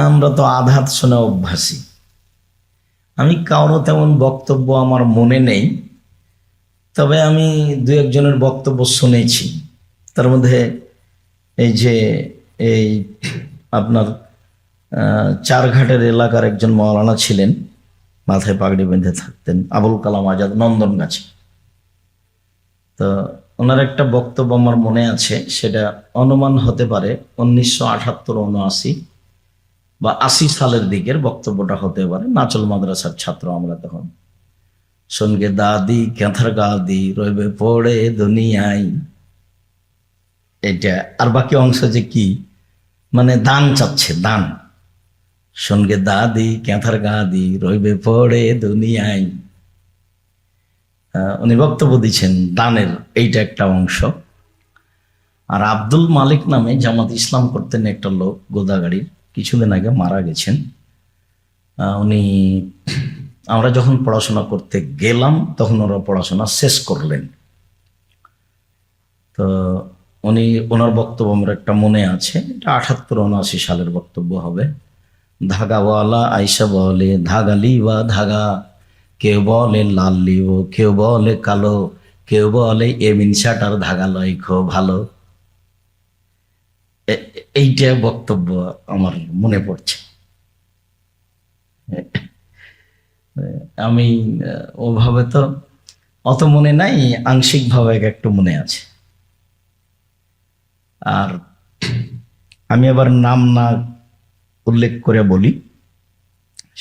আমরা তো আধাত শোনা অভ্যাসী। আমি কারও তেমন বক্তব্য আমার মনে নেই, তবে আমি দু একজনের বক্তব্য শুনেছি। তার মধ্যে এই যে এই আপনার চারঘাটের এলাকার একজন মৌলানা ছিলেন, মাথায় পাগড়ি বেঁধে থাকতেন, আবুল কালাম আজাদ নন্দন গাছে তো ওনার একটা বক্তব্য আমার মনে আছে, সেটা অনুমান হতে পারে উনিশশো আঠাত্তর উনআশি বা আশি সালের দিকের বক্তব্যটা হতে পারে। নাচল মাদ্রাসার ছাত্র আমরা তখন। সঙ্গে দাদি ক্যাথার গাদি, রইবে পড়ে দুনিয়ায়। এটা আর বাকি অংশ যে কি? মানে দান চাচ্ছে, দান। সঙ্গে দাদি ক্যাথার গাদি, রইবে পড়ে দুনিয়ায়। উনি বক্তব্য দিচ্ছেন দানের এইটা একটা অংশ। আর আব্দুল মালিক নামে জামাত ইসলাম করতেন একটা লোক গোদাগাড়ির। কিছুদিন আগে মারা গেছেন। উনি, আমরা যখন পড়াশোনা করতে গেলাম, তখন ওরা পড়াশোনা শেষ করলেন। তো উনি, ওনার বক্তব্য আমার একটা মনে আছে, এটা আঠাত্তর উনআশি সালের বক্তব্য হবে। ধাগাওয়ালা আইসা বলে, ধাগালি বা ধাগা, কেউ বলে লাল লিও কেউ বলে কালো, কেউ বলে এমিন শাটার ধাগা লয় খো ভালো। এ- এইটা বক্তব্য আমার মনে পড়ছে। আমি ওভাবে তো অত মনে নাই, আংশিকভাবে একটু মনে আছে। আর আমি আবার নাম না উল্লেখ করে বলি,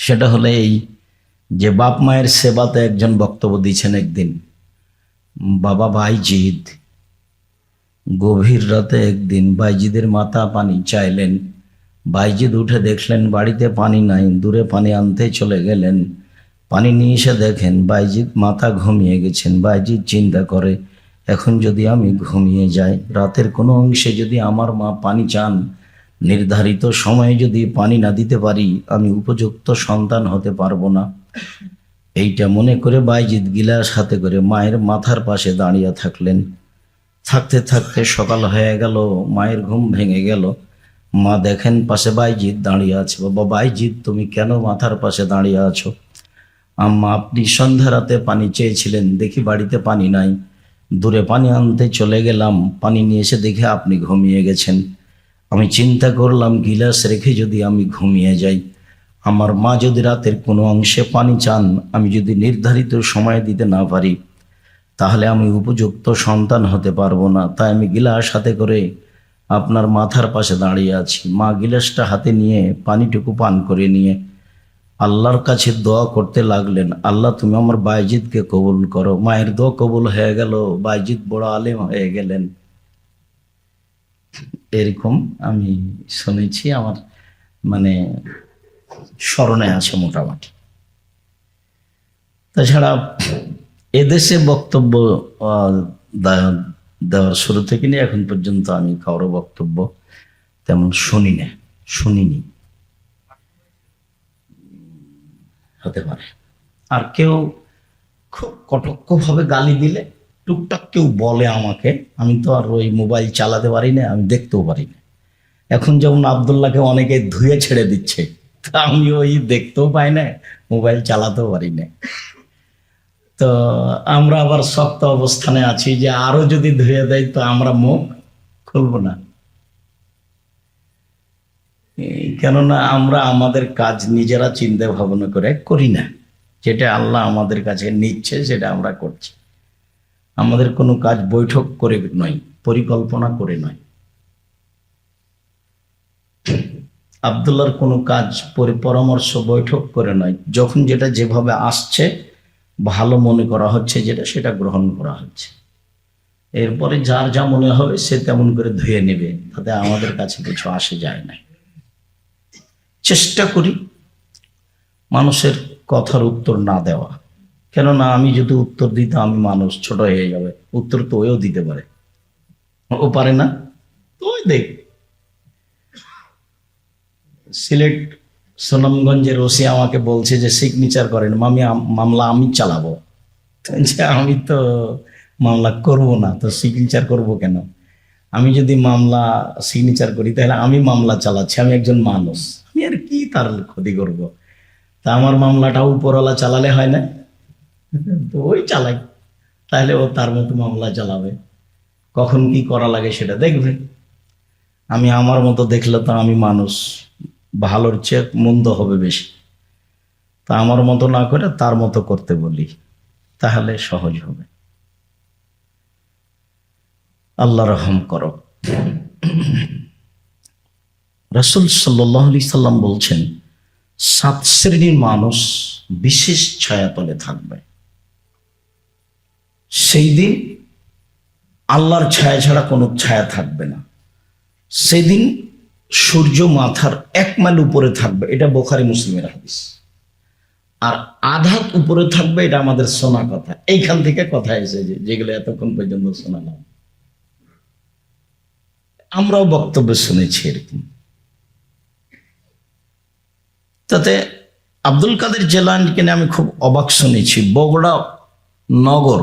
সেটা হলে এই যে বাপ মায়ের সেবাতে একজন বক্তব্য দিয়েছেন একদিন, বাবা বাইজিদ গভীর রাতে একদিন বাইজিদের মাথা পানি চাইলেন। বাইজিদ উঠে দেখলেন, বাড়িতে পানি নাই, দূরে পানি আনতে চলে গেলেন। পানি নিয়ে এসে দেখেন, বাইজিদ মাথা ঘুমিয়ে গেছেন। বাইজিদ চিন্তা করে, এখন যদি আমি ঘুমিয়ে যাই, রাতের কোনো অংশে যদি আমার মা পানি চান, নির্ধারিত সময়ে যদি পানি না দিতে পারি, আমি উপযুক্ত সন্তান হতে পারব না। এইটা মনে করে বাইজিদ গিলাস হাতে করে মায়ের মাথার পাশে দাঁড়িয়ে থাকলেন। থাকতে থাকতে সকাল হয়ে গেল, মায়ের ঘুম ভেঙে গেল। মা দেখেন পাশে বাইজিৎ দাঁড়িয়ে আছে। বাবা, বাইজিৎ, তুমি কেন মাথার পাশে দাঁড়িয়ে আছো? আম্মা, আপনি সন্ধ্যা রাতে পানি চেয়েছিলেন, দেখি বাড়িতে পানি নাই। দূরে পানি আনতে চলে গেলাম, পানি নিয়ে এসে দেখে আপনি ঘুমিয়ে গেছেন। আমি চিন্তা করলাম, গিলাস রেখে যদি আমি ঘুমিয়ে যাই। আমার মা যদি রাতের কোনো অংশে পানি চান, আমি যদি নির্ধারিত সময় দিতে না পারি তাহলে আমি উপযুক্ত সন্তান হতে পারব না। তাই আমি গিলাস হাতে করে আপনার মাথার পাশে দাঁড়িয়ে আছি। মা গিলাসটা হাতে নিয়ে পানিটুকু পান করে নিয়ে আল্লাহর কাছে দোয়া করতে লাগলেন। আল্লাহ, তুমি আমার বাইজিদকে কবুল করো। মায়ের দোয়া কবুল হয়ে গেল। বাইজিদ বড় আলেম হয়ে গেলেন। এরকম আমি শুনেছি। আমার মানে স্মরণে আছে মোটামুটি। তাছাড়া এদেশে বক্তব্য দেওয়ার শুরু থেকে নিয়ে এখন পর্যন্ত আমি কারও বক্তব্য তেমন শুনি না, শুনিনি। হতে পারে। আর কেউ খুব কটক্ষভাবে গালি দিলে, টুকটাক কেউ বলে আমাকে, আমি তো আর ওই মোবাইল চালাতে পারি না, আমি দেখতেও পারি না। এখন যেমন আবদুল্লাহকে অনেকে ধুয়ে ছেড়ে দিচ্ছে, তা আমি ওই দেখতেও পাই না, মোবাইল চালাতেও পারি না। তো আমরা আবার শক্ত অবস্থানে আছি যে আরও যদি ধুয়ে দেয় তো আমরা মুখ খুলব না। কেননা আমরা আমাদের কাজ নিজেরা চিন্তা ভাবনা করে করি না। যেটা আল্লাহ আমাদের কাছে নিচ্ছে সেটা আমরা করছি। আমাদের কোনো কাজ বৈঠক করে নয়, পরিকল্পনা করে নয়। আবদুল্লার কোনো কাজ পরি, পরামর্শ বৈঠক করে নয়। যখন যেটা যেভাবে আসছে ভালো মনে করা হচ্ছে যেটা, সেটা গ্রহণ করা হচ্ছে। এরপরে যার যা মনে হবে সে তেমন করে ধুয়ে নেবে, তাতে আমাদের কাছে কিছু আসে যায় না। চেষ্টা করি মানুষের কথার উত্তর না দেওয়া। কেননা আমি যদি উত্তর দিতে আমি মানুষ ছোট হয়ে যাবে। উত্তর তো ওও দিতে পারে। ও পারে না, তো দেখ। সিলেট সুনামগঞ্জের ওসি আমাকে বলছে যে সিগনেচার করেন, মামি মামলা আমি চালাবো। আমি তো মামলা করব না, তো সিগনেচার করব কেন? আমি যদি মামলা সিগনেচার করি, তাহলে আমি মামলা চালাচ্ছি, আমি একজন মানুষ, আমি আর কি তার ক্ষতি করব? তা আমার মামলাটা উপরওয়ালা চালালে হয় না? তো ওই চালাই, তাহলে ও তার মতো মামলা চালাবে। কখন কি করা লাগে সেটা দেখবে। আমি আমার মতো দেখলে তো আমি মানুষ। ভালোর চেয়ে মন্দ হবে বেশি। তা আমার মতো না করে তার মতো করতে বলি, তাহলে সহজ হবে। আল্লাহ রহম করো। রসুল সাল্লাহ আলি সাল্লাম বলছেন, সাত শ্রেণির মানুষ বিশেষ ছায়াতলে থাকবে। সেই দিন আল্লাহর ছায়া ছাড়া কোনো ছায়া থাকবে না। সেদিন সূর্য মাথার এক মাইল উপরে থাকবে, এটা বোখারি মুসলিমের হাদিস। আর আধাত উপরে থাকবে, এটা আমাদের শোনা কথা। এইখান থেকে কথা এসেছে যেগুলো এতক্ষণ পর্যন্ত শোনালাম আমরাও বক্তব্য শুনেছি এরকম। তাতে আব্দুল কাদের জেলানিকে আমি খুব অবাক শুনেছি। বগুড়া নগর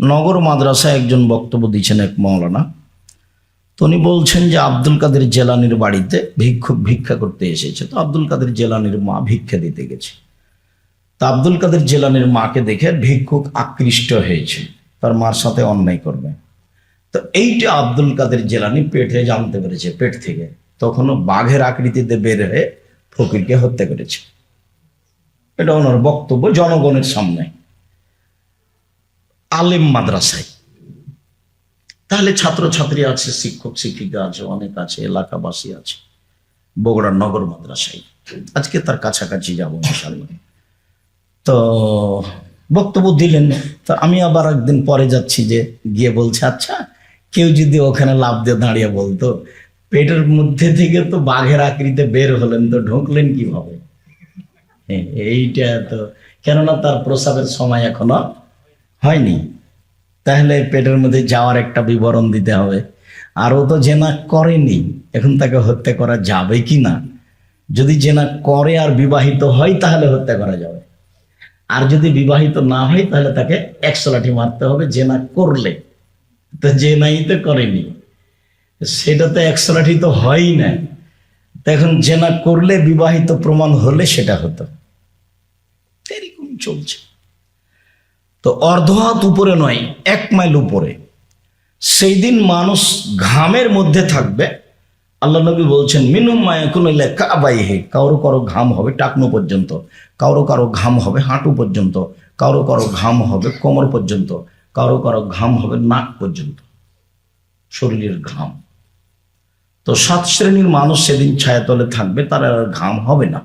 নগর মাদ্রাসায় একজন বক্তব্য দিচ্ছেন এক মৌলানা। তো উনি বলছেন যে আব্দুল কাদের জেলানির বাড়িতে ভিক্ষুক ভিক্ষা করতে এসেছে। তো আব্দুল কাদের জেলানির মা ভিক্ষা দিতে গেছে। তা আব্দুল কাদের জেলানির মাকে দেখে ভিক্ষুক আকৃষ্ট হয়েছে। তার মার সাথে অন্যায় করবে। তো এইটা আব্দুল কাদের জেলানি পেটে জানতে পেরেছে, পেট থেকে। তখনও বাঘের আকৃতিতে বের হয়ে ফকিরকে হত্যা করেছে। এটা ওনার বক্তব্য জনগণের সামনে। আলেম মাদ্রাসায়। তাহলে ছাত্রছাত্রী আছে শিক্ষক শিক্ষিকা আছে অনেক আছে এলাকাবাসী আছে। বগুড়ার নগর মাদ্রাসায়। আজকে তার কাছাকাছি যাব তো বক্তব্য দিলেন তো আমি আবার একদিন পরে যাচ্ছি যে গিয়ে বলছে আচ্ছা কেউ যদি ওখানে লাভ দিয়ে দাঁড়িয়ে বলতো পেটের মধ্যে থেকে তো বাঘের আকৃতিতে বের হলেন তো ঢুকলেন কীভাবে? হ্যাঁ, এইটা তো কেননা তার প্রসাবের সময় এখনও হয়নি। তাহলে পেটের মধ্যে যাওয়ার একটা বিবরণ দিতে হবে। আর ও তো জেনা করেনি, এখন তাকে হত্যা করা যাবে কি না? যদি জেনা করে আর বিবাহিত হয়, তাহলে হত্যা করা যাবে। আর যদি বিবাহিত না হয়, তাহলে তাকে একশো লাঠি মারতে হবে, জেনা করলে। তো জেনাই তো করেনি। সেটা তো একশো লাঠি তো হয়ই না। এখন জেনা করলে বিবাহিত প্রমাণ হলে সেটা হতো। এরকম চলছে। তো অর্ধ হাত উপরে নয়, এক মাইল উপরে। সেই দিন মানুষ ঘামের মধ্যে থাকবে। আল্লাহ নবী বলছেন, মিনুম মায়াকুন কাবাই হে কারও কারও ঘাম হবে টাকনো পর্যন্ত, কারও কারও ঘাম হবে হাঁটু পর্যন্ত, কারও কারও ঘাম হবে কোমর পর্যন্ত, কারও কারও ঘাম হবে নাক পর্যন্ত, শরীরের ঘাম। তো সাত শ্রেণির মানুষ সেদিন ছায়াতলে থাকবে, তারা ঘাম হবে না।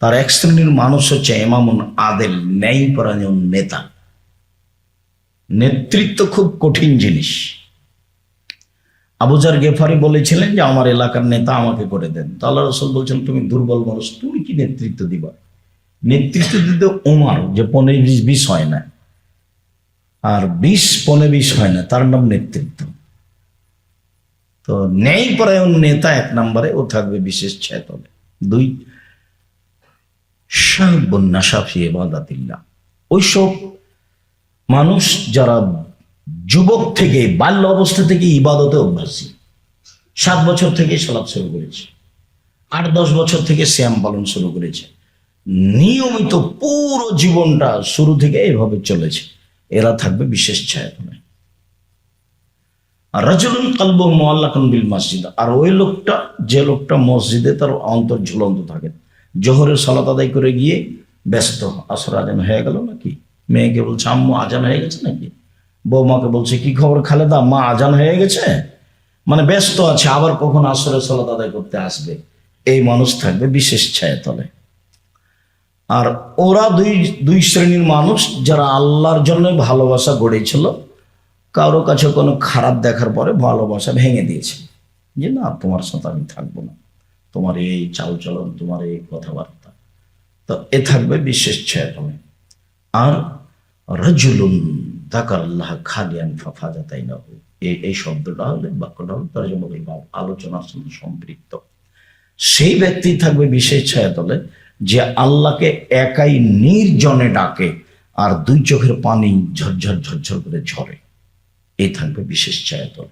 তার এক শ্রেণির মানুষ হচ্ছে এমামুন আদেল, ন্যায়পরায়ণ নেতা। নেতৃত্ব খুব কঠিন জিনিস। আবুজার গেফারি বলেছিলেন যে, আমার এলাকার নেতা আমাকে করে দেন। তো আল্লাহ রসুল বলছেন, তুমি দুর্বল মানুষ, তুমি কি নেতৃত্ব দিবা? নেতৃত্ব দিতে ওমার যে পনেরো বিশ বিশ হয় না। আর বিশ পনেরো বিশ হয় না, তার নাম নেতৃত্ব। তো ন্যায়পরায়ণ নেতা এক নম্বরে, ও থাকবে বিশেষ ছায়াতলে দুই সাহেবন্যাসাফি এবাদাতিল্লাহ ওইসব মানুষ যারা যুবক থেকে, বাল্য অবস্থা থেকে ইবাদতে অভ্যাসী সাত বছর থেকে সালাদ শুরু করেছে। আট, দশ বছর থেকে শ্যাম পালন শুরু করেছে। নিয়মিত পুরো জীবনটা শুরু থেকে এভাবে চলেছে। এরা থাকবে বিশেষ রাজুলুন কালব আর ওই লোকটা, যে লোকটা মসজিদে তার অন্তর ঝুলন্ত থাকে। জোহরের সালাত আদায় করে গিয়ে ব্যস্ত। আসর আজান হয়ে গেল নাকি? মেয়েকে বলছে, আম্মু, আজান হয়ে গেছে নাকি? বৌমাকে বলছে, কি খবর খালেদা? মা, আজান হয়ে গেছে? মানে ব্যস্ত আছে, আবার কখন আসরের সালাত আদায় করতে আসবে? এই মানুষ থাকবে বিশেষ ছায়াতলে। আর ওরা দুই দুই শ্রেণির মানুষ যারা আল্লাহর জন্য ভালোবাসা গড়েছিল, কারও কাছে কোনো খারাপ দেখার পরে ভালোবাসা ভেঙে দিয়েছে। যে না, তোমার সাথে আমি থাকব না। তোমার এই চালচলন, তোমার এই কথাবার্তা। তো এ থাকবে বিশেষ ছায়াতলে আর রজুলুন আল্লাহ খালিয়ান তাই না এই শব্দটা হলে, বাক্যটা তর্জমা ভাব আলোচনার সঙ্গে সম্পৃক্ত। সেই ব্যক্তি থাকবে বিশেষ যে আল্লাহকে একাই নির্জনে ডাকে আর দুই চোখের পানি ঝরঝর ঝরঝর করে ঝরে। এই থাকবে বিশেষ ছায়াতল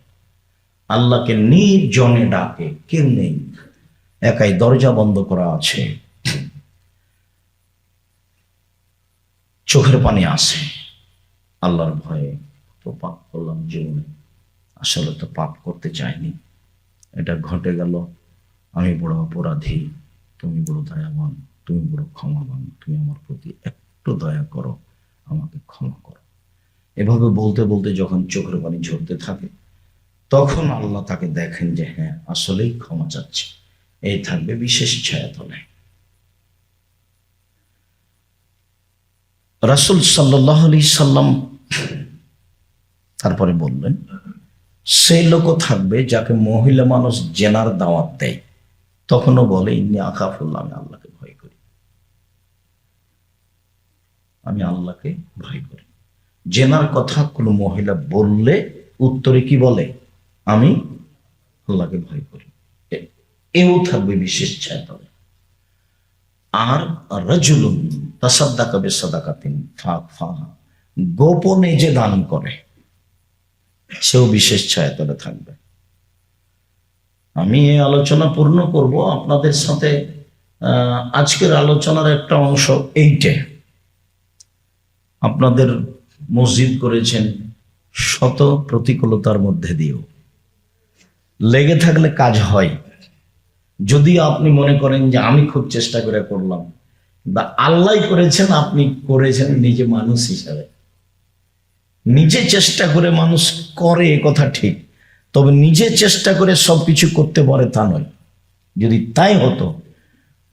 আল্লাহকে নির্জনে ডাকে, কেউ নেই। একাই দরজা বন্ধ করা আছে। চোখের পানি আসে আল্লাহর ভয়ে তো পাপ করলাম জীবনে। আসলে তো পাপ করতে চাইনি। এটা ঘটে গেল। আমি বড় অপরাধী। তুমি বড় দয়াবান। তুমি বড় ক্ষমাবান। তুমি আমার প্রতি একটু দয়া করো। আমাকে ক্ষমা করো। এভাবে বলতে বলতে যখন চোখের পানি ঝরতে থাকে, তখন আল্লাহ তাকে দেখেন যে হ্যাঁ আসলেই ক্ষমা চাচ্ছে। এই থাকবে বিশেষ ছায়াতলে রাসুল সাল্লাহ আলি সাল্লাম তারপরে বললেন, সেই লোকও থাকবে যাকে মহিলা মানুষ জেনার দাওয়াত দেয়। তখনও বলে, ইন্নি আকাফুল্লাহ আমি আল্লাহকে ভয় করি। আমি আল্লাহকে ভয় করি। জেনার কথা কোনো মহিলা বললে, উত্তরে কি বলে? আমি আল্লাহকে ভয় করি। এও থাকবে বিশেষ ছায়াতলে আর রজুলুন তাসাদ্দাকা বেসাদাকাতিন, ফাঁক ফাহা, গোপনে যে দান করে, সেও বিশেষ ছায়াতলে থাকবে। আমি এই আলোচনা পূর্ণ করব। আপনাদের সাথে আজকের আলোচনার একটা অংশ এইটে। আপনাদের মসজিদ করেছেন শত প্রতিকূলতার মধ্যে দিয়েও। লেগে থাকলে কাজ হয়। যদি আপনি মনে করেন যে আমি খুব চেষ্টা করে করলাম, বা আল্লাহ করেছেন, আপনি করেছেন নিজে মানুষ হিসাবে। নিজে চেষ্টা করে মানুষ করে কথা ঠিক, তবে নিজে চেষ্টা করে সবকিছু করতে পারে তা নয়। যদি তাই হতো,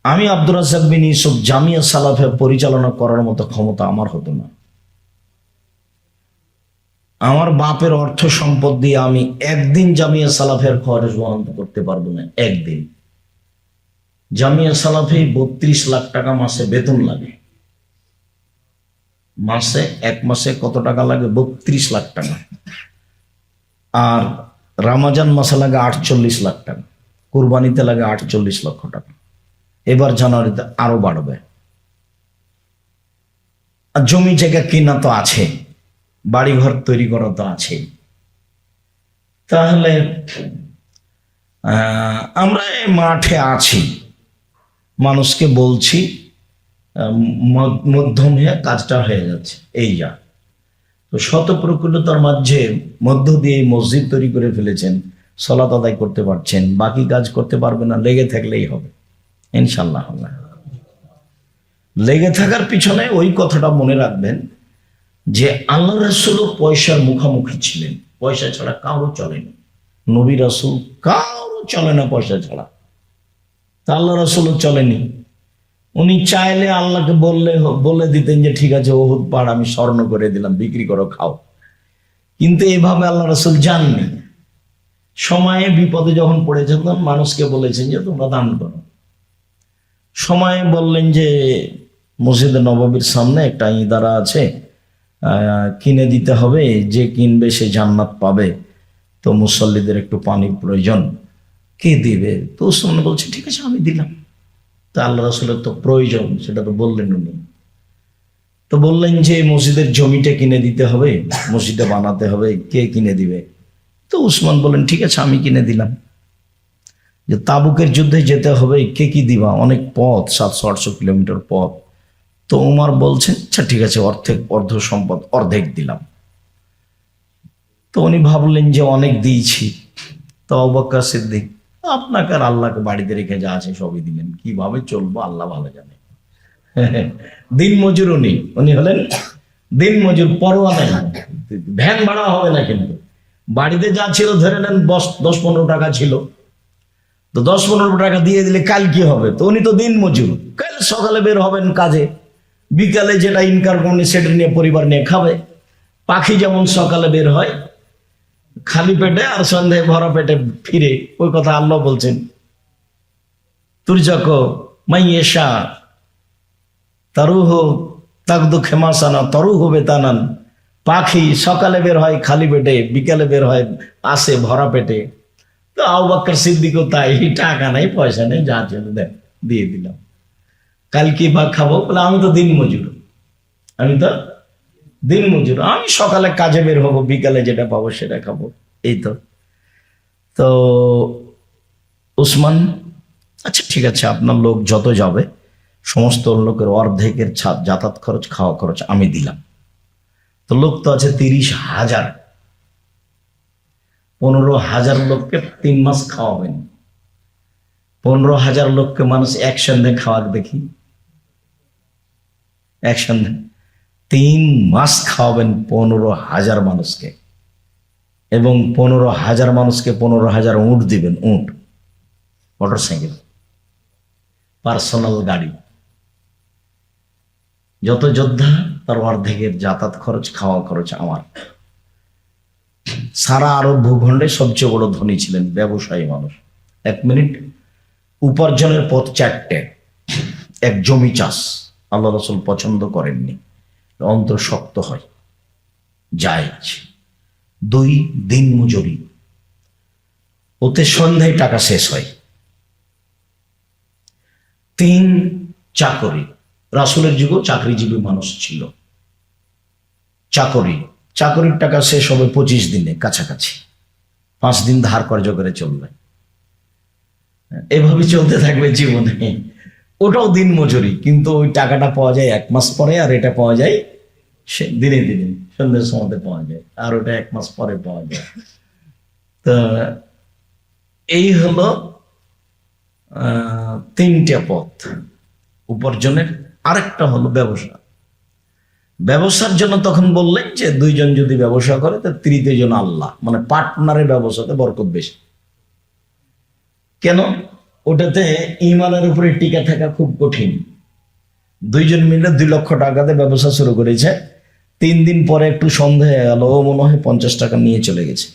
আমি আব্দুর রাজাক বিন ইসব জামিয়া সালাফে পরিচালনা করার মতো ক্ষমতা আমার হতো না। আমার বাপের অর্থ সম্পদ দিয়ে আমি একদিন জামিয়া সালাফের খরচ বহন করতে পারব না, একদিন। জামিয়া সালাফে বত্রিশ লাখ টাকা মাসে বেতন লাগে। মাসে, এক মাসে কত টাকা লাগে? বত্রিশ লাখ টাকা। আর রামাজান মাসে লাগে আটচল্লিশ লাখ টাকা। কুরবানিতে লাগে আটচল্লিশ লক্ষ টাকা। এবার জানুয়ারিতে আরও বাড়বে। আর জমি জায়গা কেনা তো আছে। বাড়িঘর তৈরি করা তো আছে। তাহলে আমরা মাঠে আছি। মানুষকে বলছি মধ্যম হয়ে কাজটা হয়ে যাচ্ছে। এই যা। তো শত মাঝে মধ্য দিয়ে মসজিদ তৈরি করে ফেলেছেন সলাত আদায় করতে পারছেন, বাকি কাজ করতে পারবে না, লেগে থাকলেই হবে। ইনশাল্লাহ লেগে থাকার পিছনে ওই কথাটা মনে রাখবেন যে আল্লাহ রাসুলও পয়সার মুখামুখি ছিলেন। পয়সা ছাড়া কারও চলেনি নবী রাসুল কারও চলে না পয়সা ছাড়া। তা আল্লাহ রাসুলও চলেনি। উনি চাইলে আল্লাহকে বললে বলে দিতেন যে, ঠিক আছে, ওহুদ পাড় আমি স্বর্ণ করে দিলাম, বিক্রি করো, খাও। কিন্তু এভাবে আল্লাহ রাসুল জাননি সময়ে বিপদে যখন পড়েছেন, তখন মানুষকে বলেছেন যে, তোমরা দান করো। সময়ে বললেন যে, মসজিদে নবাবির সামনে একটা ইদারা আছে কিনে দিতে হবে, যে কিনবে সে জান্নাত পাবে। তো মুসল্লিদের একটু পানির প্রয়োজন। কে দিবে? তো উসমান বলছে, ঠিক আছে, আমি দিলাম। তা আল্লাহ রসুলের তো প্রয়োজন, সেটা তো বললেন উনি। তো বললেন যে, মসজিদের জমিটা কিনে দিতে হবে মসজিদে বানাতে হবে, কে কিনে দিবে? তো উসমান বললেন, ঠিক আছে, আমি কিনে দিলাম। যে তাবুকের যুদ্ধে যেতে হবে, কে কি দিবা? অনেক পথ, সাতশো, আটশো কিলোমিটার পথ। তো উমার বলছেন আচ্ছা ঠিক আছে, অর্ধেক, অর্ধ সম্পদ, অর্ধেক দিলাম। তো উনি ভাবলেন যে, অনেক দিয়েছি। তো অবাক্কা সিদ্দিক আপনাকে আর আল্লাহকে বাড়িতে রেখে যা আছে সবই দিলেন। কীভাবে চলবো? আল্লাহ ভালো জানে। দিন মজুর উনি উনি হলেন দিন মজুর পরোয়া নেই ভ্যান ভাড়া হবে না কিন্তু। বাড়িতে যা ছিল ধরে নেন দশ দশ পনেরো টাকা ছিল। তো দশ পনেরো টাকা দিয়ে দিলে কাল কি হবে? তো উনি তো দিন মজুর। কাল সকালে বের হবেন কাজে। বিকালে যেটা ইনকাম করনি সেটা নিয়ে পরিবার নিয়ে খাবে। পাখি যেমন সকালে বের হয় খালি পেটে আর সন্ধ্যায় ভরা পেটে ফিরে, ওই কথা আল্লাহ বলছেন। তুর্যক মাইয়েশা তারুহ তাকদু খেমাসানা তরু হবে তানান পাখি সকালে বের হয় খালি পেটে, বিকালে বের হয় আসে ভরা পেটে। তো আবাক্কর সিদ্দিকও তাই, টাকা নাই, পয়সা নেই যা চলে দেখ দিয়ে দিলাম। কাল কি ভাগ খাব? বলে, আমি তো দিন মজুর আমি তো দিন মজুর আমি সকালে কাজে বের হব, বিকালে যেটা পাবো সেটা খাব। এই তো। তো উসমান আচ্ছা ঠিক আছে, আপনার লোক যত যাবে, সমস্ত লোকের অর্ধেকের যাতায়াত খরচ, খাওয়া খরচ আমি দিলাম। তো লোক তো আছে তিরিশ হাজার। পনেরো হাজার লোককে তিন মাস খাওয়াবেন। পনেরো হাজার লোককে মানুষ একসঙ্গে খাওয়াক দেখি। একসঙ্গে তিন মাস খাওয়াবেন পনেরো হাজার মানুষকে। এবং পনেরো হাজার মানুষকে পনেরো হাজার উঁট দিবেন, উঁট। মোটর সাইকেল পার্সোনাল গাড়ি। যত যোদ্ধা, তার অর্ধেকের যাতায়াত খরচ, খাওয়া খরচ আমার। সারা আরব ভূখণ্ডে সবচেয়ে বড় ধনী ছিলেন ব্যবসায়ী মানুষ। এক মিনিট। উপার্জনের পথ চারটে। এক জমি চাষ। আল্লাহ রসুল পছন্দ করেননি। অন্তর শক্ত হয়। জায়জ। দুই দিন মজুরি ওতে সন্ধ্যায় টাকা শেষ হয়। তিন চাকরি। রাসুলের যুগও চাকরিজীবী মানুষ ছিল। চাকরি। চাকরির টাকা শেষ হবে পঁচিশ দিনে কাছাকাছি। পাঁচ দিন ধার কর্য করে চলবে। এভাবে চলতে থাকবে জীবনে। ওটাও দিন মজুরি, কিন্তু ওই টাকাটা পাওয়া যায় এক মাস পরে আর এটা পাওয়া যায় দিনে দিনে সন্ধ্যের সময় পাওয়া যায়, আর ওটা এক মাস পরে পাওয়া যায়। তো এই হলো তিনটে পথ উপার্জনের। আরেকটা হলো ব্যবসা। ব্যবসার জন্য তখন বললেন যে, দুইজন যদি ব্যবসা করে, তো তৃতীয় জন আল্লাহ মানে পার্টনারের ব্যবসাতে বরকত বেশি। কেন? ওটাতে ইমানের উপরে টিকে থাকা খুব কঠিন। দুইজন মিলে দুই লক্ষ টাকাতে ব্যবসা শুরু করেছে। তিন দিন পরে একটু সন্দেহ হয়ে গেল মনে হয় পঞ্চাশ টাকা নিয়ে চলে গেছে।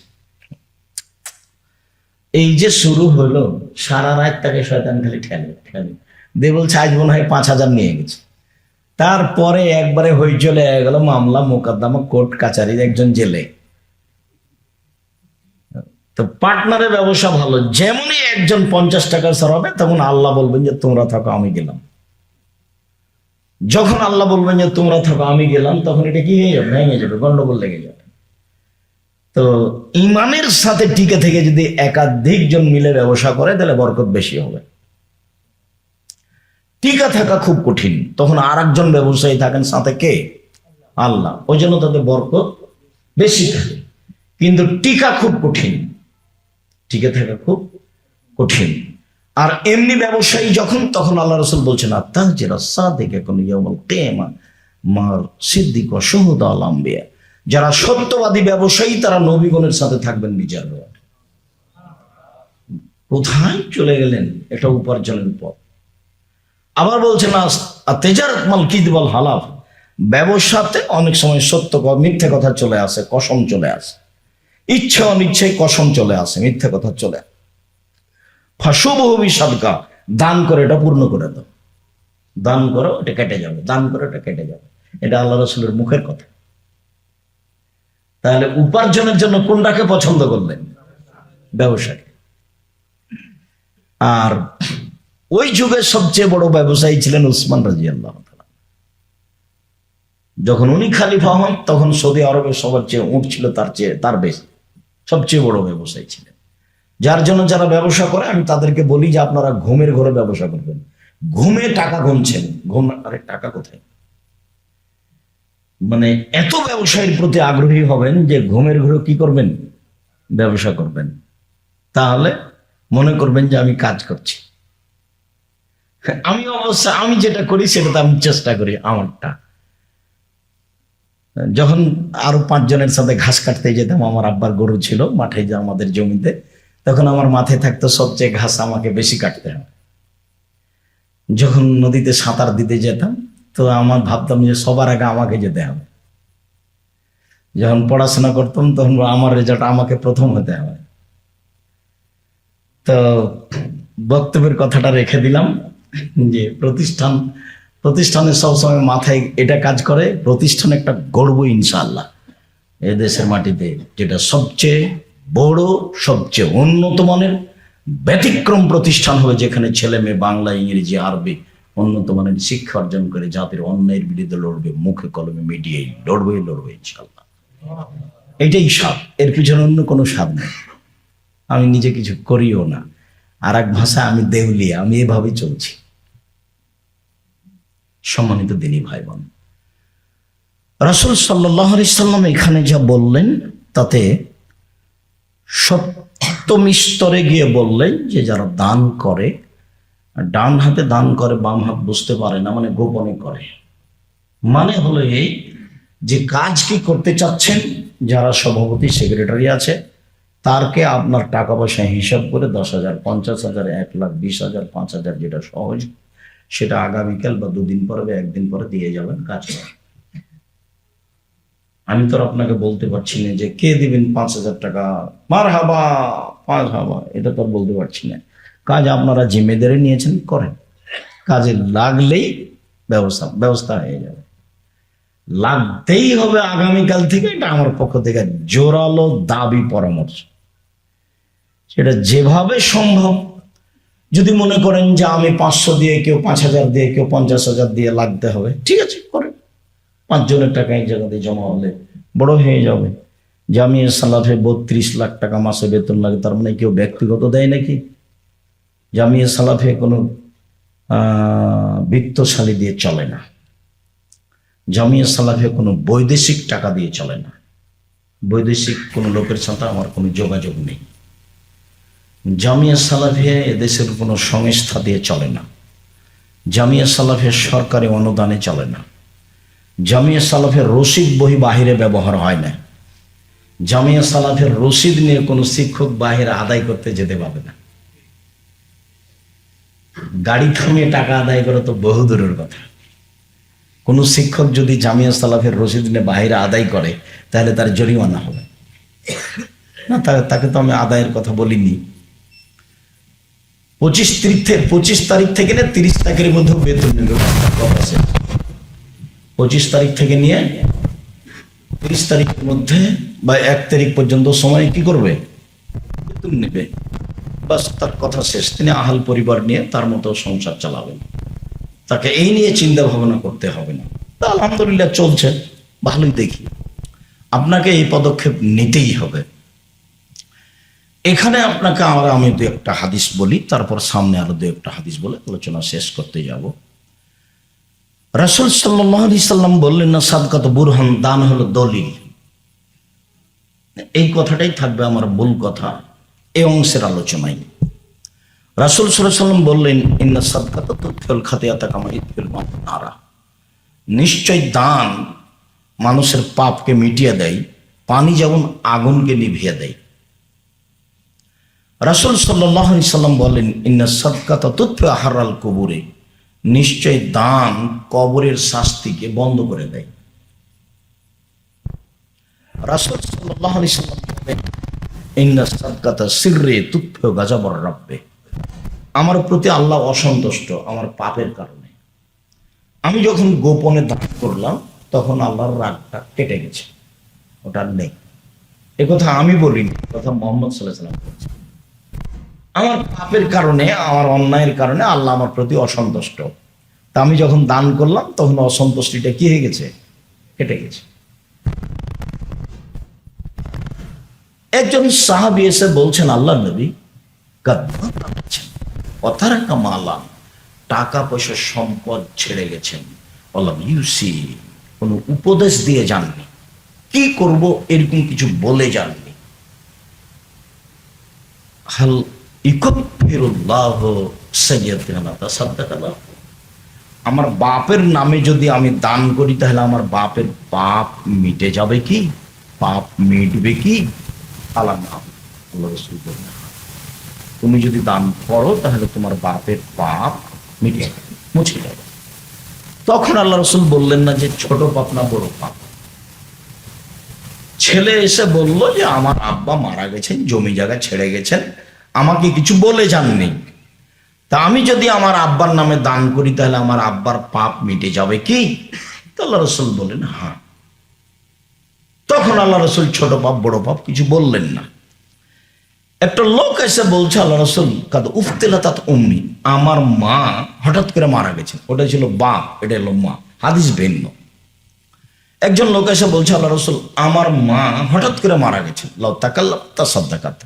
এই যে শুরু হলো, সারা রাত তাকে শয়তান খালি ঠেলে ঠেলে। দিয়ে বলছে, আজ মনে হয় পাঁচ হাজার নিয়ে গেছে। তারপরে একবারে হই চলে গেল, মামলা, মোকদ্দমা, কোর্ট, কাচারির একজন জেলে। তো পার্টনারের ব্যবসা ভালো, যেমনই একজন পঞ্চাশ টাকা সরাবে তখন আল্লাহ বলবেন যে, তোমরা থাকো, আমি গেলাম। যখন আল্লাহ বলবেন যে তোমরা থাকো, আমি গেলাম, তখন এটা কি হয়ে যাবে? ভেঙে যাবে, গন্ডগোল লেগে যাবে। তো ইমানের সাথে টিকে থেকে যদি একাধিক জন মিলে ব্যবসা করে, তাহলে বরকত বেশি হবে। টিকা থাকা খুব কঠিন। তখন আর একজন ব্যবসায়ী থাকেন সাথে কে? আল্লাহ। ওই জন্য তাদের বরকত বেশি থাকে। কিন্তু টিকা খুব কঠিন। টিকে থাকা খুব কঠিন। আর এমনি ব্যবসায়ী যখন, তখন আল্লাহ রসুল বলছেন আত্মা যে রাস্তা দেখে কোন ইয়ামল কেমা মার সিদ্দিক সহুদ আলাম্বিয়া যারা সত্যবাদী ব্যবসায়ী, তারা নবীগণের সাথে থাকবেন নিজের কোথায় চলে গেলেন? এটা উপার্জনের পথ। আবার বলছেন তেজারত মাল কিদবল হালাফ ব্যবসাতে অনেক সময় সত্য মিথ্যে কথা চলে আসে, কসম চলে আসে। ইচ্ছে অনিচ্ছে কসম চলে আসে, মিথ্যে কথা চলে আসে ফাঁসুবহবি সাদকা, দান করে, এটা পূর্ণ করে দাও। দান করো, এটা কেটে যাবে, দান করো, এটা কেটে যাবে। এটা আল্লাহ রসুলের মুখের কথা। তাহলে উপার্জনের জন্য কোনটাকে পছন্দ করলেন? ব্যবসাকে। আর ওই যুগের সবচেয়ে বড় ব্যবসায়ী ছিলেন উসমান রাজি আল্লাহ যখন উনি খালিফা হন, তখন সৌদি আরবের সবার চেয়ে উঁট ছিল তার চেয়ে, তার বেশি সবচেয়ে বড় ব্যবসায়ী ছিলেন। যার জন্য যারা ব্যবসা করে, আমি তাদেরকে বলি যে আপনারা ঘুমের ঘরে ব্যবসা করবেন। ঘুমে টাকা গুনছেন। ঘুম, আরে টাকা কোথায়? মানে এত ব্যবসায়ীর প্রতি আগ্রহী হবেন যে ঘুমের ঘরে কি করবেন? ব্যবসা করবেন। তাহলে মনে করবেন যে আমি কাজ করছি। আমি অবশ্য, আমি যেটা করি সেটা তো আমি চেষ্টা করি আমারটা। যখন আরও পাঁচজনের সাথে ঘাস কাটতে যেতাম, আমার আব্বার গরু ছিল, মাঠে যে আমাদের জমিতে তখন আমার মাথায় থাকতো, সবচেয়ে ঘাস আমাকে বেশি কাটতে হবে। যখন নদীতে সাঁতার দিতে যেতাম, তো আমার ভাবতাম যে সবার আগে আমাকে যেতে হবে। যখন পড়াশোনা করতাম, তখন আমার রেজাল্ট আমাকে প্রথম হতে হবে। তো বক্তব্যের কথাটা রেখে দিলাম যে, প্রতিষ্ঠান, প্রতিষ্ঠানের সবসময় মাথায় এটা কাজ করে, প্রতিষ্ঠান একটা গর্ব ইনশাআল্লাহ। এ দেশের মাটিতে যেটা সবচেয়ে বড়, সবচেয়ে উন্নত মানের ব্যতিক্রম প্রতিষ্ঠান হবে যেখানে ছেলে মেয়ে বাংলা, ইংরেজি, আরবি উন্নত মানের শিক্ষা অর্জন করে জাতির অন্যায়ের বিরুদ্ধে লড়বে, মুখে কলমে মিডিয়ায় লড়বে লড়বে ইনশাল্লাহ এটাই স্বাদ, এর পিছনে অন্য কোনো স্বাদ নেই। আমি নিজে কিছু করিও না। আর এক ভাষা আমি দেউলিয়া আমি এভাবে চলছি। সম্মানিত দিনী ভাই বোন রসুল সাল্লাহ সাল্লাম এখানে যা বললেন, তাতে সপ্তম স্তরে গিয়ে বললেন যে যারা দান করে, ডান হাতে দান করে, বাম হাত বুঝতে পারে না মানে গোপনে করে। মানে হলো এই যে কাজ কি করতে চাচ্ছেন, যারা সভাপতি, সেক্রেটারি আছে, তারকে আপনার টাকা পয়সা হিসাব করে দশ হাজার, পঞ্চাশ হাজার, এক লাখ, বিশ হাজার, পাঁচ হাজার যেটা সহজ, সেটা আগামীকাল বা দুদিন পরে বা একদিন পরে দিয়ে যাবেন কাজ করেন আমি তো আপনাকে বলতে পারছি না যে কে দিবেন পাঁচ হাজার টাকা। মার হাবা পাঁচ হাবা এটা তো বলতে পারছি না। কাজ আপনারা জিম্মেদারি নিয়েছেন, করেন। কাজে লাগলেই ব্যবস্থা ব্যবস্থা হয়ে যাবে। লাগতেই হবে আগামীকাল থেকে, এটা আমার পক্ষ থেকে জোরালো দাবি পরামর্শ। সেটা যেভাবে সম্ভব, যদি মনে করেন যে আমি পাঁচশো দিয়ে কেউ পাঁচ হাজার দিয়ে, কেউ পঞ্চাশ হাজার দিয়ে লাগতে হবে, ঠিক আছে, করেন। পাঁচজনের টাকা এক জায়গাতে জমা হলে বড় হয়ে যাবে। জামিয়া সালাফে বত্রিশ লাখ টাকা মাসে বেতন লাগে, তার মানে কেউ ব্যক্তিগত দেয় নাকি? জামিয়া সালাফে কোনো বিত্তশালী দিয়ে চলে না। জামিয়া সালাফে কোনো বৈদেশিক টাকা দিয়ে চলে না। বৈদেশিক কোনো লোকের সাথে আমার কোনো যোগাযোগ নেই। জামিয়া সালাফে এদেশের কোনো সংস্থা দিয়ে চলে না। জামিয়া সালাফে সরকারি অনুদানে চলে না। জামিয়া সালাফের রসিদ বই বাহিরে ব্যবহার হয় না। জামিয়া সালাফের রসিদ নিয়ে কোনো শিক্ষক বাহিরে আদায় করতে যেতে পাবে না। গাড়ি থামিয়ে টাকা আদায় করে তো বহু দূরের কথা। কোনো শিক্ষক যদি জামিয়া সালাফের রসিদ নিয়ে বাহিরে আদায় করে, তাহলে তার জরিমানা হবে। না, তা- তাকে তো আমি আদায়ের কথা বলিনি। পঁচিশ তারিখ পঁচিশ তারিখ থেকে না তিরিশ তারিখের মধ্যে বেতন নেবে। পঁচিশ তারিখ থেকে নিয়ে তিরিশ তারিখের মধ্যে বা এক তারিখ পর্যন্ত সময় কি করবে? নেবে। বাস, তার কথা শেষ। তিনি আহাল পরিবার নিয়ে তার মতো সংসার চালাবেন। তাকে এই নিয়ে চিন্তা ভাবনা করতে হবে না। তা আলহামদুলিল্লাহ চলছে। ভালোই দেখি। আপনাকে এই পদক্ষেপ নিতেই হবে। এখানে আপনাকে আমরা আমি দু একটা হাদিস বলি, তারপর সামনে আরও দু একটা হাদিস বলে আলোচনা শেষ করতে যাব। রাসুল সাল্লি সাল্লাম বললেন, না, সাদকাত বুরহান, দান হলো দলিল। এই কথাটাই থাকবে আমার ভুল কথা এই অংশের আলোচনায়। রাসুল সাল্লাম বললেন, ইন্না সাদকাত কামা ইতফিল নারা নিশ্চয় দান মানুষের পাপকে মিটিয়ে দেয়, পানি যেমন আগুনকে নিভিয়ে দেয়। রাসুল সাল্লাহ সাল্লাম বলেন ইন্না সাদকাত তথ্য আহারাল কবরে। নিশ্চয় দান কবরের শাস্তিকে বন্ধ করে দেয়। আমার প্রতি আল্লাহ অসন্তুষ্ট আমার পাপের কারণে। আমি যখন গোপনে দান করলাম, তখন আল্লাহর রাগটা কেটে গেছে। ওটা নেই। কথা আমি বলিনি কথা মোহাম্মদ সাল্লাহ সাল্লাম বলছেন। আমার পাপের কারণে, আমার অন্যায়ের কারণে আল্লাহ আমার প্রতি অসন্তুষ্ট। তা আমি যখন দান করলাম, তখন অসন্তুষ্টিটা কি হয়ে গেছে? কেটে গেছে। একজন সাহাবি এসে বলছেন, আল্লাহ নবী কথার একটা মালা টাকা পয়সা সম্পদ ছেড়ে গেছেন। বললাম ইউসি, কোনো উপদেশ দিয়ে যাননি। কি করব এরকম কিছু বলে যাননি? হাল ইকফিরুল্লাহ আমার বাপের নামে যদি আমি দান করি, তাহলে আমার বাপের পাপ মিটে যাবে কি? পাপ মিটবে কি? আল্লাহ তুমি যদি দান করো, তাহলে তোমার বাপের পাপ মিটে যাবে, মুছে যাবে। তখন আল্লাহ রসুল বললেন না যে, ছোট পাপ না, বড় পাপ। ছেলে এসে বলল যে, আমার আব্বা মারা গেছেন, জমি জায়গা ছেড়ে গেছেন আমাকে কিছু বলে যাননি। তা আমি যদি আমার আব্বার নামে দান করি, তাহলে আমার আব্বার পাপ মিটে যাবে কি? আল্লাহ রসুল বললেন হ্যাঁ। তখন আল্লাহ রসুল ছোট পাপ, বড় পাপ কিছু বললেন না। একটা লোক এসে বলছে, আল্লাহ রসুল, কাদ উফতেলা অমনি আমার মা হঠাৎ করে মারা গেছেন ওটা ছিল বাপ, এটা হলো মা। হাদিস ভিন্ন। একজন লোক এসে বলছে, আল্লাহ রসুল, আমার মা হঠাৎ করে মারা গেছেন লাউ তাকাল্লাম তা সাদ্দাকাত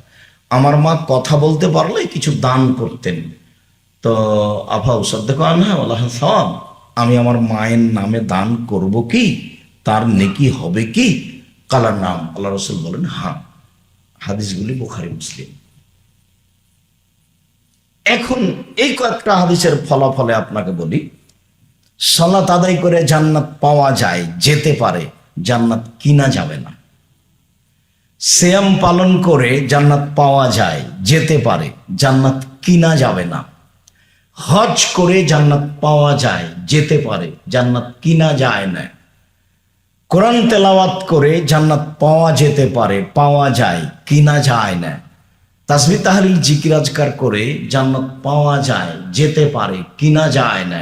আমার মা কথা বলতে পারলে কিছু দান করতেন। তো আফা উসাদ্দেক আনহা আল্লাহ সব আমি আমার মায়ের নামে দান করব কি? তার নেকি হবে কি? কালার নাম, আল্লাহ রসুল বলেন হ্যাঁ হাদিসগুলি বুখারি, মুসলিম। এখন এই কয়েকটা হাদিসের ফলাফলে আপনাকে বলি, সালাত আদায় করে জান্নাত পাওয়া যায়, যেতে পারে, জান্নাত কিনা যাবে না। শ্যাম পালন করে জান্নাত পাওয়া যায়, যেতে পারে, জান্নাত কিনা যাবে না। হজ করে জান্নাত পাওয়া যায়, যেতে পারে, জান্নাত কিনা যায় না। কোরআন তেলাওয়াত করে জান্নাত পাওয়া যেতে পারে, পাওয়া যায়, কিনা যায় না। তাসবি তাহলিল জিকিরাজকার করে জান্নাত পাওয়া যায়, যেতে পারে, কিনা যায় না।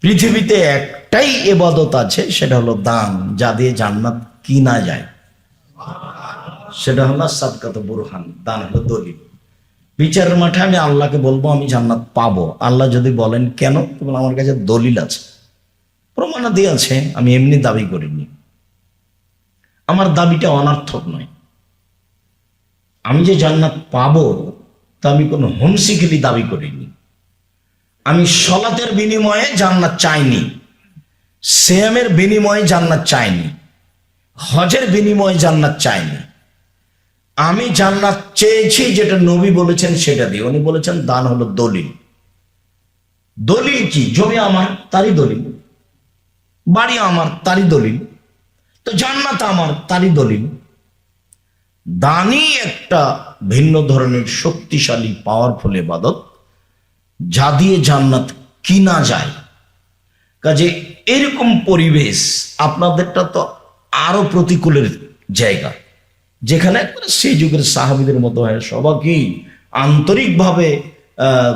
পৃথিবীতে একটাই এবাদত আছে, সেটা হলো দান, যা দিয়ে জান্নাত কিনা যায়। সেটা হলো সাদকাত বুরহান দান হলো দলিল। বিচারের মাঠে আমি আল্লাহকে বলব, আমি জান্নাত পাবো। আল্লাহ যদি বলেন, কেন? তখন আমার কাছে দলিল আছে। প্রমাণাদি আছে, আমি এমনি দাবি করিনি। আমার দাবিটা অনার্থক নয়। আমি যে জান্নাত পাবো, তা আমি কোনো হোমসিকেলি দাবি করিনি। আমি সলাতের বিনিময়ে জান্নাত চাইনি। সেয়ামের বিনিময়ে জান্নাত চাইনি। হজের বিনিময়ে জান্নাত চাইনি। আমি জান্নাত চেয়েছি যেটা নবী বলেছেন সেটা দিয়ে। উনি বলেছেন, দান হলো দলিল। দলিল কি? জমি আমার, তারই দলিল। বাড়ি আমার, তারই দলিল। তো জান্নাত আমার, তারই দলিল। দানই একটা ভিন্ন ধরনের শক্তিশালী পাওয়ারফুল এবাদত যা দিয়ে জান্নাত কিনা যায়। কাজে এরকম পরিবেশ আপনাদেরটা তো আরও প্রতিকূলের জায়গা। যেখানে একবারে সেই যুগের সাহাবিদের মতো হয় সবাইকেই আন্তরিকভাবে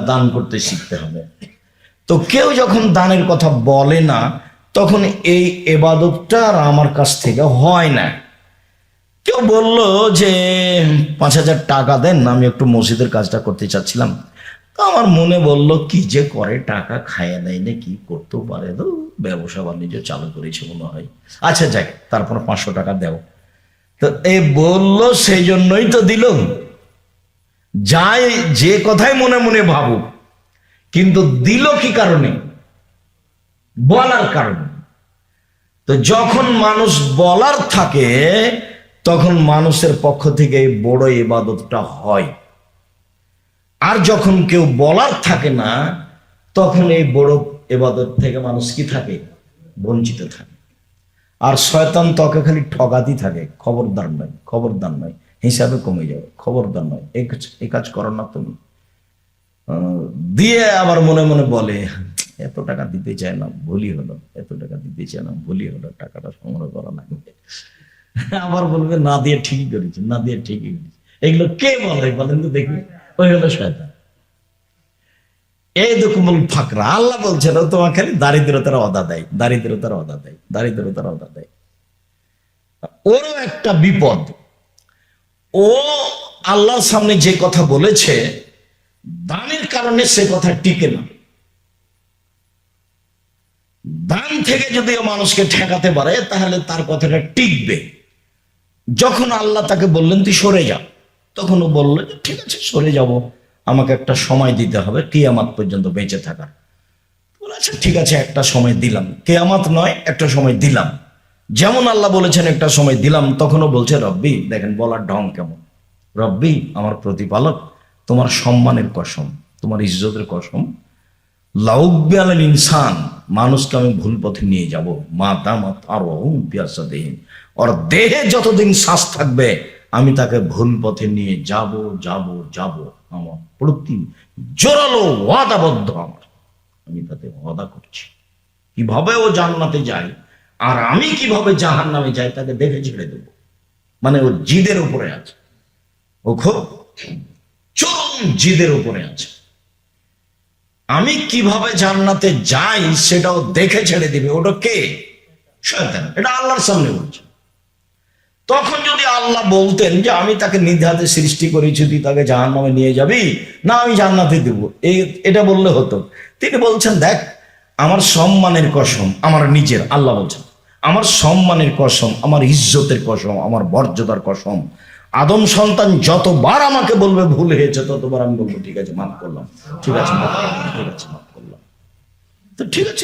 দান করতে শিখতে হবে। তো কেউ যখন দানের কথা বলে না, তখন এই এবাদতটা আর আমার কাছ থেকে হয় না। কেউ বলল যে, পাঁচ হাজার টাকা দেন, আমি একটু মসজিদের কাজটা করতে চাচ্ছিলাম। তো আমার মনে বলল, কি যে করে টাকা খাইয়ে দেয় না, কি করতেও পারে? তো ব্যবসা বাণিজ্য চালু করেছে মনে হয়। আচ্ছা যাক, তারপর পাঁচশো টাকা দেও। তো এ বলল সেই জন্যই তো দিল যাই যে কথাই মনে মনে ভাবুক, কিন্তু দিল কি কারণে? বলার কারণে। তো যখন মানুষ বলার থাকে, তখন মানুষের পক্ষ থেকে এই বড় ইবাদতটা হয়। আর যখন কেউ বলার থাকে না, তখন এই বড় এবাদত থেকে মানুষ কি থাকে? বঞ্চিত থাকে। আর শয়তান তকে খালি ঠগাতি থাকে। খবরদার নয় খবরদার নয়। হিসাবে কমে যাবে, খবরদার নয়। এই কাজ- করো না তুমি। দিয়ে আবার মনে মনে বলে, এত টাকা দিতে চায় না ভুলই হলো, এত টাকা দিতে চায় না ভুলই হলো, টাকাটা সংগ্রহ করা লাগবে আবার বলবে, না দিয়ে ঠিকই করেছে, না দিয়ে ঠিকই করেছে। এগুলো কে বলে বলেন তো দেখি। ওই হলো শয়তান। এই দুকুমুল ফাকরা, আল্লাহ বলছেন, ও তোমার খালি দারিদ্রতার অদা দেয়, দারিদ্রতার অদা দেয়, দারিদ্রতার অদা দেয়। ওরও একটা বিপদ। ও আল্লাহর সামনে যে কথা বলেছে, দানের কারণে সে কথা টিকে না। দান থেকে যদি মানুষকে ঠেকাতে পারে, তাহলে তার কথাটা টিকবে। যখন আল্লাহ তাকে বললেন, তুই সরে যা। তখন ও বলল, ঠিক আছে, সরে যাব। আমাকে একটা সময় দিতে হবে, কিয়ামাত পর্যন্ত বেঁচে থাকার। আচ্ছা ঠিক আছে, একটা সময় দিলাম। কেয়ামাত নয়, একটা সময় দিলাম। যেমন আল্লাহ বলেছেন, একটা সময় দিলাম। তখনও বলছে, রব্বি, দেখেন বলার ঢং কেমন। রব্বি, আমার প্রতিপালক, তোমার সম্মানের কসম, তোমার ইজ্জতের কসম। লাউব্যাল ইনসান, মানুষকে আমি ভুল পথে নিয়ে যাব। মা দামাত আরও পিয়াসা দেহীন ওর দেহে যতদিন শ্বাস থাকবে, আমি তাকে ভুল পথে নিয়ে যাব যাব যাব। আমার প্রতি জোরালো ওয়াদাবদ্ধ আমার। আমি তাতে ওয়াদা করছি। কীভাবে ও জান্নাতে যায় আর আমি কীভাবে জাহান নামে যাই তাকে দেখে ছেড়ে দেব। মানে ও জিদের উপরে আছে। ও খুব চরম জিদের উপরে আছে। আমি কীভাবে জান্নাতে যাই সেটাও দেখে ছেড়ে দিবে। ওটা কে? শয়তান। এটা আল্লাহর সামনে বলছে। তখন যদি আল্লাহ বলতেন যে আমি তাকে নিধাতে সৃষ্টি করেছি তুই তাকে জাহান নামে নিয়ে যাবি, না আমি জান্নাতে দেব। এই, এটা বললে হতো। তিনি বলছেন, দেখ, আমার সম্মানের কসম, আমার নিজের, আল্লাহ বলছেন, আমার সম্মানের কসম, আমার ইজ্জতের কসম, আমার মর্যাদার কসম, আদম সন্তান যতবার আমাকে বলবে ভুল হয়েছে, ততবার আমি বলব, ঠিক আছে, মাফ করলাম, ঠিক আছে, মাফ করলাম, ঠিক আছে, মাফ করলাম। তো ঠিক আছে।